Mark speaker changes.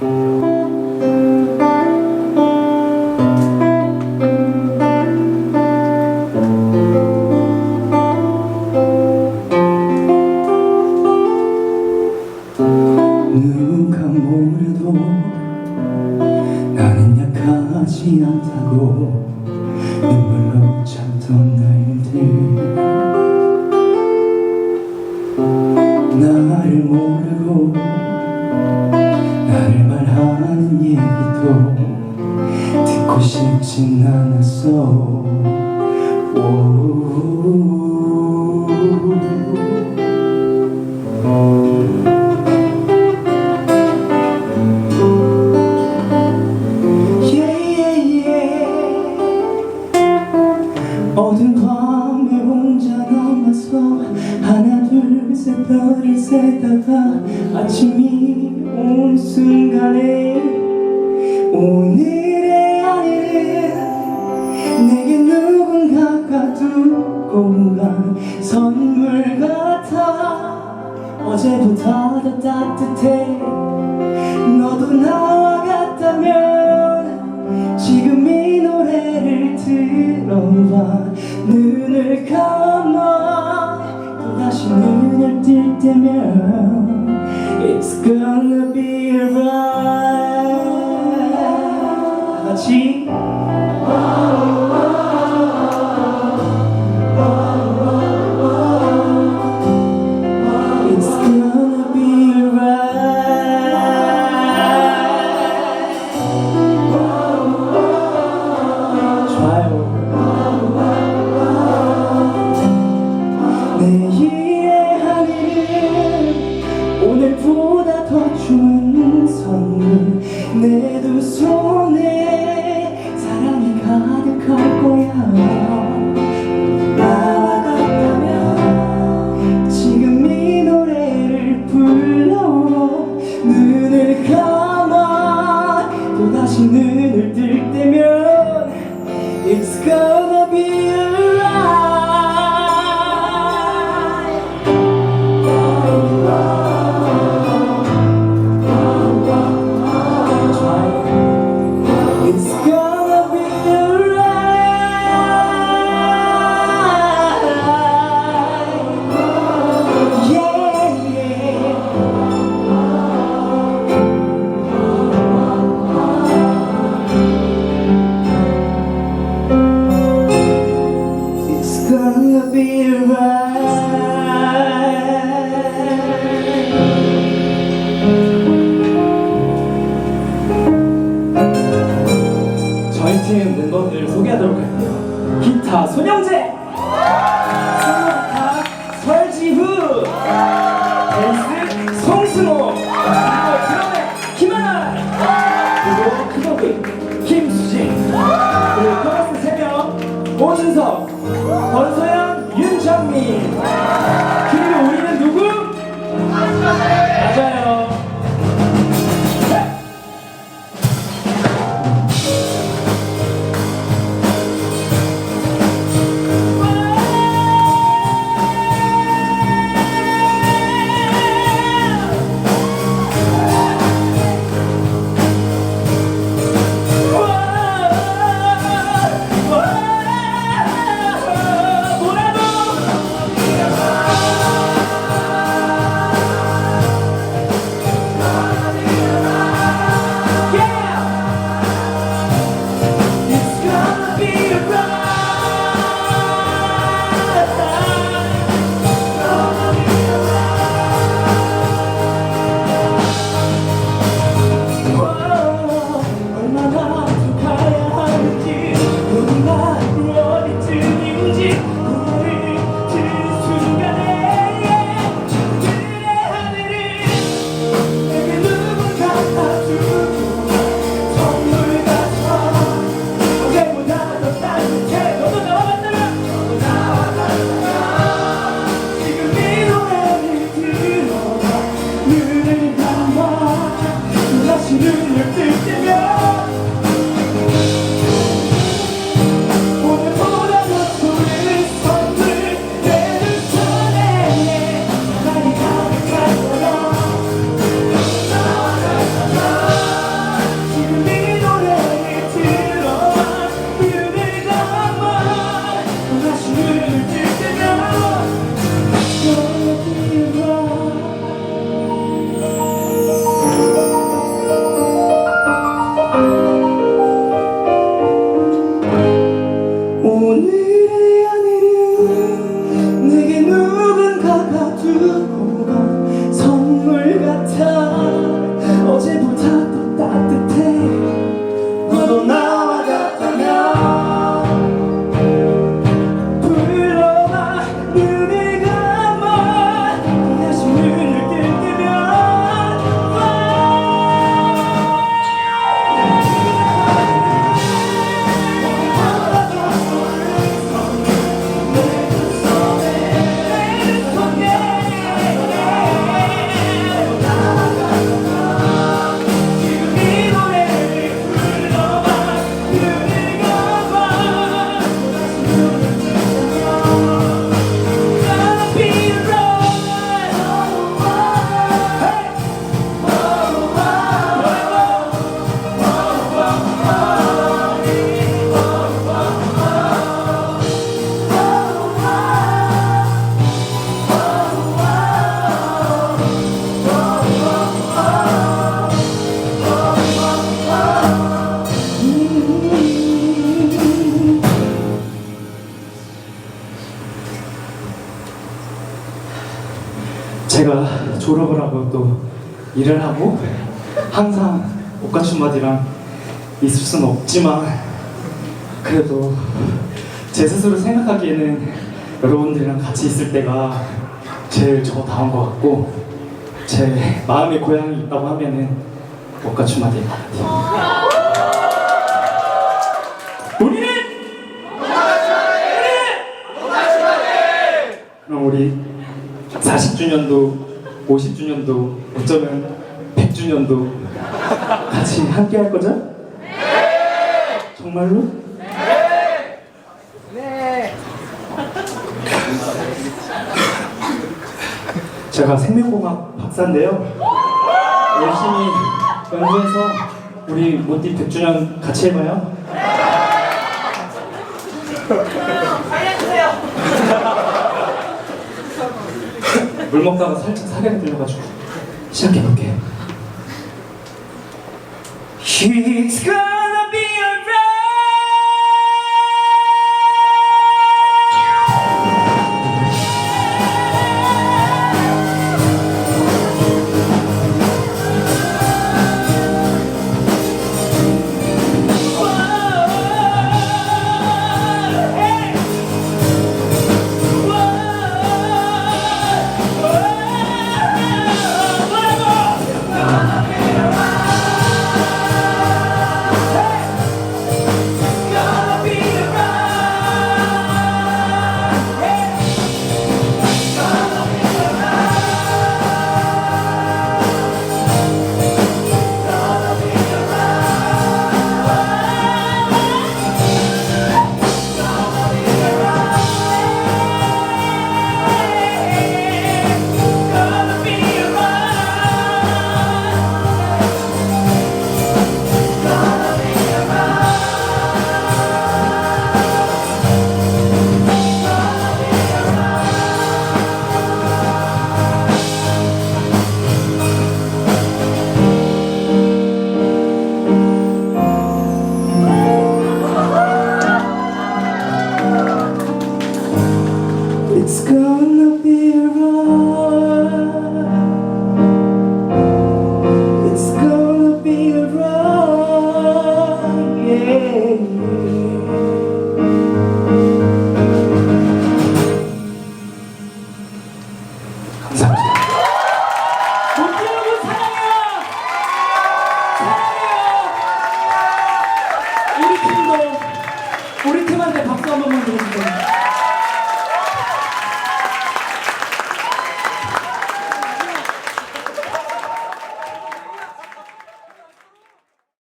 Speaker 1: 누가 뭐래도 나는 약하지 않다고 눈물로 참던 날들. 나를 모르고 얘기도 듣고 싶진 않았어 오. yeah. 어두운 밤에 혼자 남아서 하나 둘셋 별을 세다가 아침이 온 순간에 오늘의 하늘은 내게 누군가가 두고 간 선물 같아. 어제보다 더 따뜻해. 너도 나와 같다면 지금 이 노래를 들어봐. 눈을 감아 또다시 눈을 뜰 때면 It's gonna be alright 저희 팀 멤버들 소개하도록 할게요. 기타 손영재, 소노타 설지후, 댄스 송승호, 그리고 드럼의 김하나, 그리고 키보드 김수진, 그리고 코러스 3명 오준석, 권소영, 윤정민. 하고 또 일을 하고 항상 옷가춤마디랑 있을 수는 없지만 그래도 제 스스로 생각하기에는 여러분들이랑 같이 있을 때가 제일 저 다운 것 같고 제 마음의 고향이 있다고 하면은 옷가춤마디인 것 같아요. 우리는 그럼 우리 40주년도 50주년도 어쩌면 100주년도 같이 함께 할 거죠? 네! 정말로? 네! 제가 생명공학 박사인데요. 열심히 연구해서 우리 모띠 100주년 같이 해봐요. 물 먹다가 살짝 사례가 들려가지고 시작해볼게요. It's